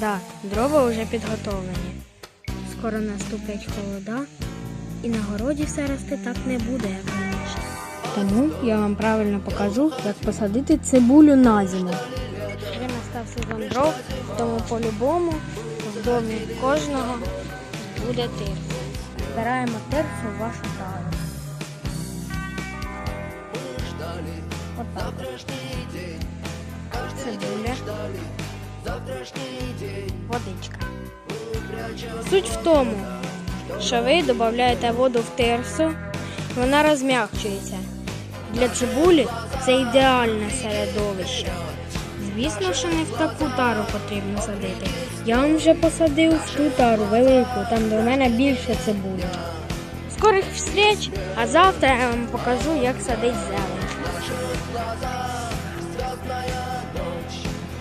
Да, дрова вже підготовлені. Скоро наступлять холода, і на городі все рости так не буде, як раніше. Тому я вам правильно покажу, як посадити цибулю на зиму. Вже настав сезон дров, тому по-любому в домі кожного буде тирс. Збираємо тирсу в вашу тару. Отак. Водичка. Суть в тому, що ви додаєте воду в тирсу, вона розм'якчується. Для цибулі це ідеальне середовище. Звісно, що не в таку тару потрібно садити. Я вам вже посадив в ту тару велику, там до мене більше цибулі. Скорих встреч, а завтра я вам покажу, як садить зелень.